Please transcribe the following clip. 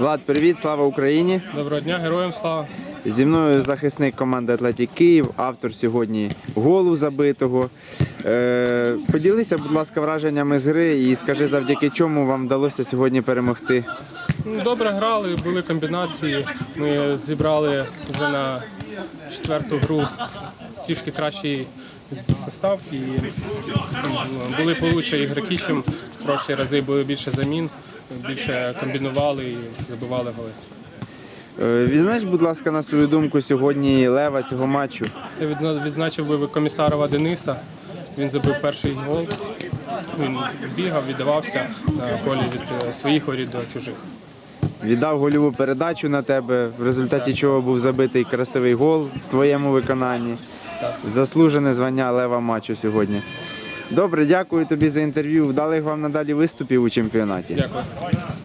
Влад, привіт, слава Україні! Доброго дня, героям слава. Зі мною захисник команди Атлетік Київ, автор сьогодні голу забитого. Е, поділися, будь ласка, враженнями з гри і скажи, завдяки чому вам вдалося сьогодні перемогти. Ну, Добре грали, були комбінації. Ми зібрали вже на четверту гру трішки кращий состав і були получше ігроки, чим в прошлі рази були більше замін, більше комбінували і забивали голи. Е, відзнач, будь ласка, на свою думку сьогодні лева цього матчу. Я відзначив би комісарова Дениса. Він забив перший гол. Він бігав, віддавався на полі від е, своїх воріт до чужих. Віддав гольову передачу на тебе, в результаті чого був забитий красивий гол в твоєму виконанні. Заслужене звання лева матчу сьогодні. Добре, дякую тобі за інтерв'ю. Вдалих вам надалі виступів у чемпіонаті. Дякую.